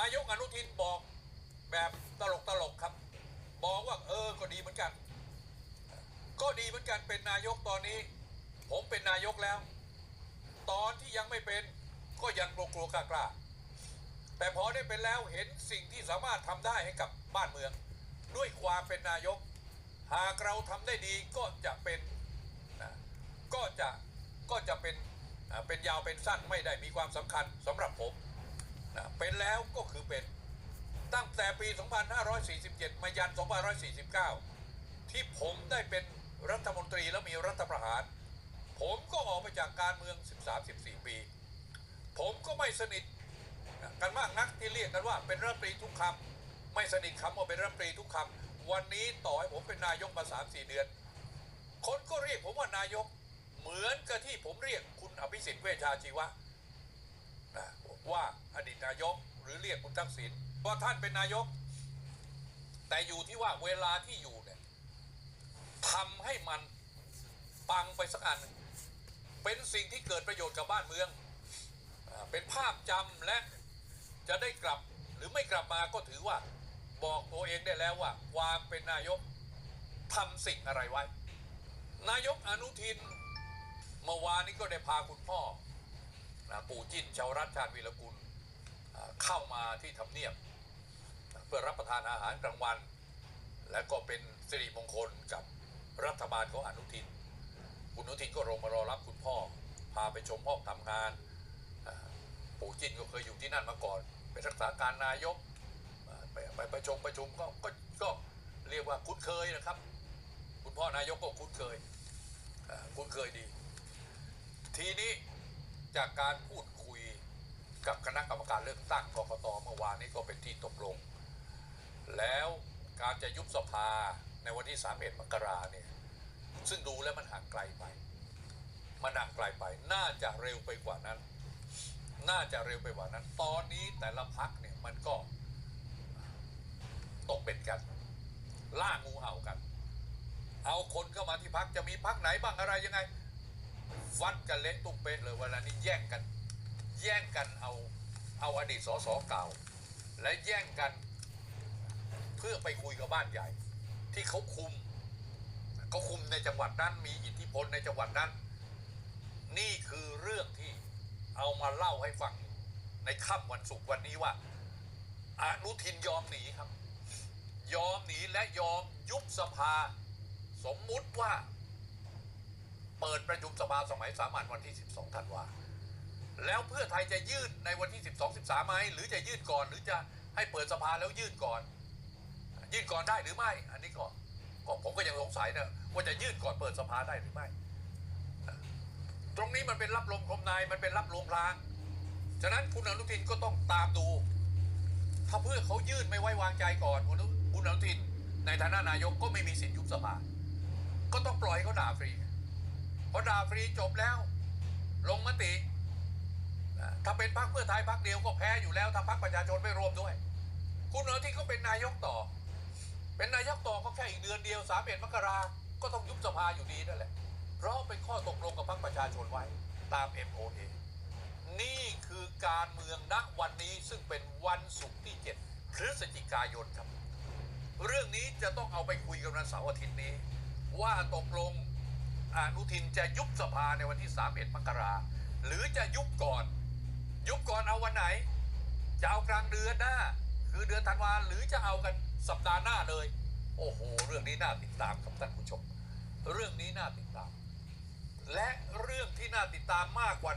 นายกอนุทินบอกแบบตลกตลกครับ บอกว่าเออก็ดีเหมือนกัน ก็ดีเหมือนกันเป็นนายกตอนนี้ ผมเป็นนายกแล้ว ตอนที่ยังไม่เป็นก็ยังกลัวกลัวกล้ากล้าแต่พอได้เป็นแล้วเห็นสิ่งที่สามารถทำได้ให้กับบ้านเมือง ด้วยความเป็นนายก หากเราทำได้ดีก็จะเป็นนะก็จะก็จะเป็นเป็นยาวเป็นสั้นไม่ได้มีความสำคัญสำหรับผม นะเป็นแล้วก็คือเป็น ตั้งแต่ปี 2547 มายัน 2549 ที่ผมได้เป็นรัฐมนตรีแล้วมีรัฐประหาร ผมก็ออกไปจากการเมือง 13-14 ปี ผมก็ไม่สนิทกันมากนักที่เรียกกันว่าเป็นรัฐมนตรีทุกคำไม่สนิทคำว่าเป็นรัฐมนตรีทุกคำวันนี้ต่อให้ผมเป็นนายกมา 3-4 เดือน คนก็เรียกผมว่านายกเหมือนกับที่ผมเรียกคุณอภิสิทธิ์เวชชาชีวะนะว่าอดีตายก หรือเรียกคุณทักษิณว่าท่านเป็นนายก แต่อยู่ที่ว่าเวลาที่อยู่เนี่ยทำให้มันปังไปสักอัน เป็นสิ่งที่เกิดประโยชน์กับบ้านเมือง เป็นภาพจำและจะได้กลับหรือไม่กลับมาก็ถือว่าบอกตัวเองได้แล้วว่าความเป็นนายกทำสิ่งอะไรไว้ นายกอนุทินเมื่อวานนี้ก็ได้พาคุณพ่อนะปู่จิ้นชาวรัฐชาติวีรกุล เข้ามาที่ทำเนียบ เพื่อรับประทานอาหารกลางวัน และก็เป็นสิริมงคลกับรัฐบาลของอนุทิน คุณอนุทินก็ลงมารอรับคุณพ่อ พาไปชมห้องทำงาน ปู่จินก็เคยอยู่ที่นั่นมาก่อน เป็นรักษาการนายก ไปไปประชุมประชุมก็ก็ก็เรียกว่าคุ้นเคยนะครับ คุณพ่อนายกก็คุ้นเคย คุ้นเคยดี ทีนี้จากการพูด กับคณะกรรมการเลือกตั้งกกตเมื่อวานนี้ก็เป็นที่ตกลง แล้วการจะยุบสภาในวันที่ 31 มกราเนี่ยซึ่งดูแล้วมันห่างไกลไป มันห่างไกลไป น่าจะเร็วไปกว่านั้น น่าจะเร็วไปกว่านั้น ตอนนี้แต่ละพักเนี่ยมันก็ตกเป็นกันล่างูเห่ากัน เอาคนเข้ามาที่พักจะมีพักไหนบ้างอะไรยังไง วัดกันเละตุ้มเป๊ะเลยเวลานี้แย่งกัน แย่งกันเอาเอาอดีตสสเก่า และแย่งกันเพื่อไปคุยกับบ้านใหญ่ ที่เขาคุมเขาคุมในจังหวัดนั้นมีอิทธิพลในจังหวัดนั้น นี่คือเรื่องที่เอามาเล่าให้ฟังในค่ำวันศุกร์วันนี้ว่าอนุทินยอมหนีครับ ยอมหนีและยอมยุบสภา สมมุติว่า เปิดประชุมสภาสมัยสามัญวันที่ 12 ธันวา แล้วเพื่อไทยจะยื่นในวันที่ 12 13ไหมหรือจะยื่นก่อน หรือจะให้เปิดสภาแล้วยื่นก่อน ยื่นก่อนได้หรือไม่ อันนี้ก็ก็ผมก็ยังสงสัยนะว่าจะยื่นก่อนเปิดสภาได้หรือไม่ ตรงนี้มันเป็นรับลมคมนายมันเป็นรับลมพลางฉะนั้นคุณอนุทินก็ต้องตามดู ถ้าเพื่อเขายื่นไม่ไว้วางใจก่อนคุณอนุคุณอนุทิน ในฐานะนายกก็ไม่มีสิทธิยุบสภาก็ต้องปล่อยเขาด่าฟรีพอด่าฟรีจบแล้ว ลงมติ ถ้าเป็นพรรคเพื่อไทยพรรคเดียวก็แพ้อยู่แล้ว ถ้าพรรคประชาชนไม่รวมด้วย คุณอนุทินก็เป็นนายกต่อ เป็นนายกต่อก็แค่อีกเดือนเดียวสามเอ็ดมกราก็ต้องยุบสภาอยู่ดีนั่นแหละ เพราะเป็นข้อตกลงกับพรรคประชาชนไว้ตาม MOA นี่คือการเมืองณวันนี้ซึ่งเป็นวันศุกร์ที่ 7 พฤศจิกายนครับ เรื่องนี้จะต้องเอาไปคุยกันวันเสาร์อาทิตย์นี้ ว่าตกลงอนุทินจะยุบสภาในวันที่ 31 มกราหรือจะยุบก่อน ยุบก่อนเอาวันไหน จะเอากลางเดือนหน้า คือเดือนธันวาหรือจะเอากันสัปดาห์หน้าเลย โอ้โห เรื่องนี้น่าติดตามครับท่านผู้ชม เรื่องนี้น่าติดตาม และเรื่องที่น่าติดตามมากกว่า